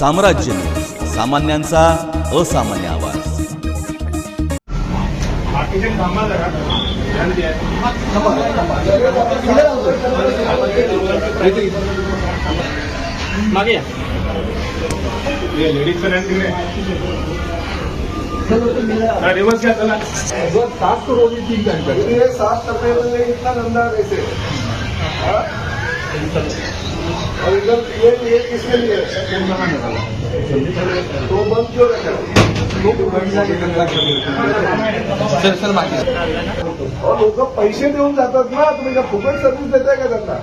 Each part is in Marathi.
साम्राज्य. सामान्यांचा असामान्य आवाज. रिवर्स घ्या चला. सात करोड़ तीन घंटे सात में इतना गंदा कैसे हाँ? और इधर ये ये किसके लिए तो बंद क्यों रखा? और लोक पैसे देऊन जातात ना तुम्ही का फुकट सर्व्हिस देताय का त्यांना?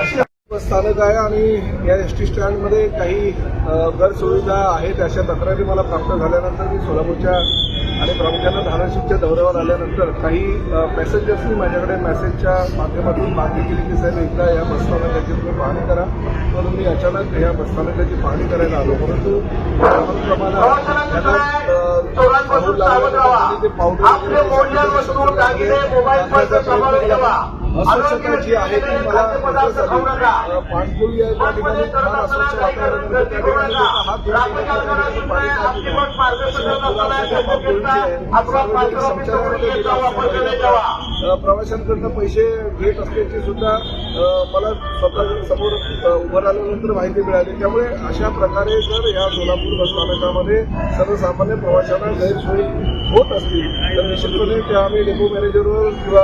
अशी स्थानक आहे आणि या एस टी स्टँडमध्ये काही गैरसुविधा आहेत अशा तक्रारी मला प्राप्त झाल्यानंतर मी सोलापूरच्या आणि प्रामुख्यानं धाराशिवच्या दौऱ्यावर आल्यानंतर काही पॅसेंजर्सनी माझ्याकडे मेसेजच्या माध्यमातून मागणी केली की साहेब एकदा या बसस्थानकाची तुम्ही पाहणी करा. म्हणून मी अचानक या बसस्थानकाची पाहणी करायला आलो. परंतु प्रमाणात ते पावडर अस्वच्छता जी आहे ती मला पाणपोई आहे त्या ठिकाणी फार अस्वच्छ वातावरण. त्या ठिकाणी हात ठिकाणी पाणी टाकत प्रवाशांकडनं पैसे घेत असल्याची सुद्धा मला स्वतः समोर उभं राहिल्यानंतर माहिती मिळाली. त्यामुळे अशा प्रकारे जर या सोलापूर बसस्थानकामध्ये सर्वसामान्य प्रवाशांना गैरसोयी होत असतील तर निश्चितपणे त्या आम्ही डेपो मॅनेजरवर किंवा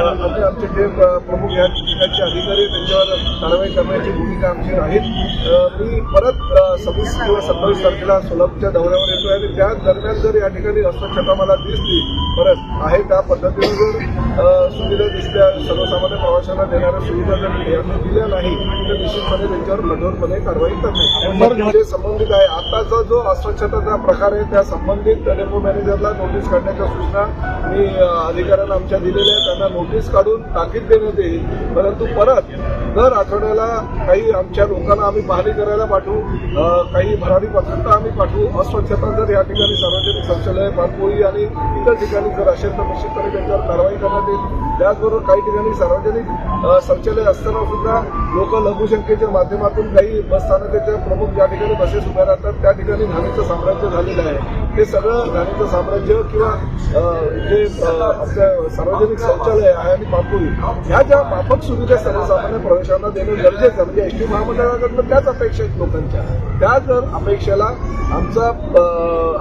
आमचे आमचे जे प्रमुख या ठिकाणचे अधिकारी त्यांच्यावर कारवाई करण्याची भूमिका आमची राहील. मी परत सव्वीस किंवा सत्तावीस तारखेला सोलापूरच्या दौऱ्यावर येतोय आणि त्या दरम्यान जर या ठिकाणी हस्तक्षेपा मला दिसली परत आहे त्या पद्धतीने जर सुविधा दिसल्या सर्वसामान्य प्रवाशांना देणाऱ्या सुविधा जर यांनी दिल्या नाही तर निश्चितपणे त्यांच्यावर कठोरपणे कारवाई. जे संबंधित आहे आताचा जो अस्वच्छतेचा प्रकार आहे त्या संबंधित डेपो मॅनेजरला नोटीस काढण्याच्या सूचना मी अधिकाऱ्यांना आमच्या दिलेल्या आहेत त्यांना नोटीस काढून ताकीद देण्यात येईल. परंतु परत दर आठवड्याला काही आमच्या लोकांना आम्ही पाहणी करायला पाठवू काही भरारी पत्रकं आम्ही पाठवू. अस्वच्छता जर या ठिकाणी सार्वजनिक शौचालय पाणपोई आणि इतर ठिकाणी जर असेल तर निश्चितपणे त्यांच्यावर कारवाई करण्यात येईल. त्याचबरोबर काही ठिकाणी सार्वजनिक शौचालय असताना सुद्धा लोक लघुशंकेच्या माध्यमातून काही बसस्थानकाच्या प्रमुख ज्या ठिकाणी बसेस उभ्या राहतात त्या ठिकाणी घाणीचं साम्राज्य झालेलं आहे. हे सगळं गाण्याचं साम्राज्य किंवा जे सार्वजनिक शौचालय आहे आणि पापुरी ह्या ज्या माफक सुविधा सर्वसामान्य प्रवेशांना देणं गरजेचं म्हणजे एस टी महामंडळाकडनं त्याच अपेक्षा आहेत लोकांच्या. त्या जर अपेक्षेला आमचा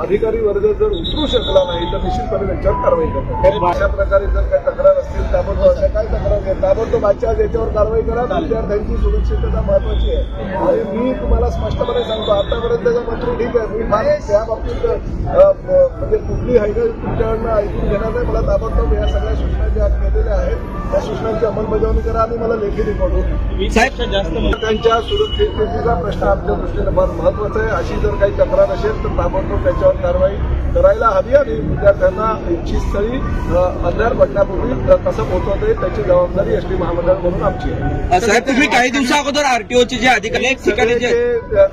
अधिकारी वर्ग जर उतरू शकला नाही तर निश्चितपणे त्यांच्यावर कारवाई करतात. अशा प्रकारे जर काही तक्रार असतील त्याबद्दल अशा काय तक्रार त्याबद्दल ताबडतोब आजच्या याच्यावर कारवाई करा विद्यार्थ्यांची सुरक्षितता महत्वाची आहे. आणि मी तुम्हाला स्पष्टपणे सांगतो आतापर्यंतचा मंत्री ठीक आहे मी त्या बाबतीत म्हणजे कुठली हायगल तुमच्याकडनं ऐकून घेणार नाही मला ताबडतोब या सगळ्या सूचना ज्या केलेल्या आहेत त्या सूचनांची अंमलबजावणी करा आणि मला लेखी रिपोर्ट होईल त्यांच्या सुरक्षिततेचा प्रश्न आमच्या दृष्टीने फार महत्त्वाचा आहे. अशी जर काही तक्रार असेल तर ताबडतोब त्याच्यावर कारवाई करायला हवी आणि विद्यार्थ्यांना इच्छित स्थळी अंधार पडण्यापूर्वी अ, कसं पोहोचवता येईल त्याची जबाबदारी एस टी महामंडळ म्हणून आमची आहे. साहेब तुम्ही काही दिवसा अगोदर आरटीओचे जे अधिकारी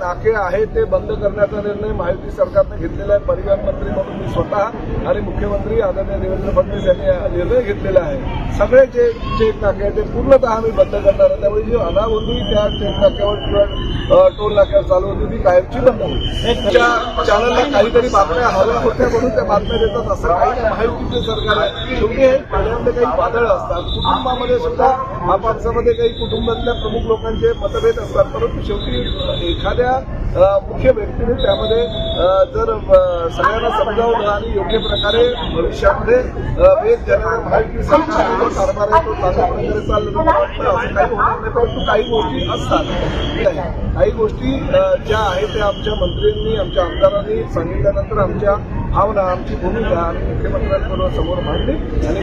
नाके आहेत ते बंद करण्याचा निर्णय महायुती सरकारने घेतलेला आहे. परिवहन मंत्री म्हणून मी स्वतः आणि मुख्यमंत्री आदरणीय देवेंद्र फडणवीस यांनी निर्णय घेतलेला आहे. सगळे जे चेक नाके आहेत ते पूर्णतः आम्ही बंद करणार आहे. त्यामुळे जी अनावधी त्या चेक नाक्यावर किंवा टोल नाक्यावर चालू होती ती कायमची बंद होईल. त्या चॅनलला काहीतरी बातम्या हव्या होत्या म्हणून त्या बातम्या देतात असं काही नाही. महायुतीचे सरकार आहे शेवटी हे पाण्यामध्ये काही वादळ असतात. कुटुंबामध्ये सुद्धा आपापसामध्ये काही कुटुंबातल्या प्रमुख लोकांचे मतभेद असतात. परंतु शेवटी एखाद्या मुख्य व्यक्तीने त्यामध्ये जर सगळ्यांना समजावलं आणि योग्य प्रकारे भविष्यामध्ये वेग देणारा महायुती सरकारचा जो कारभार आहे तो चांगल्या प्रकारे चाललं वाटतं असं काही होणार नाही परंतु काही गोष्टी असतात. काही गोष्टी ज्या आहेत त्या आमच्या मंत्र्यांनी आमच्या आमदारांनी सांगितल्यानंतर आमच्या भावना आमची भूमिका आम्ही मुख्यमंत्र्यांबरोबर समोर मांडली. आणि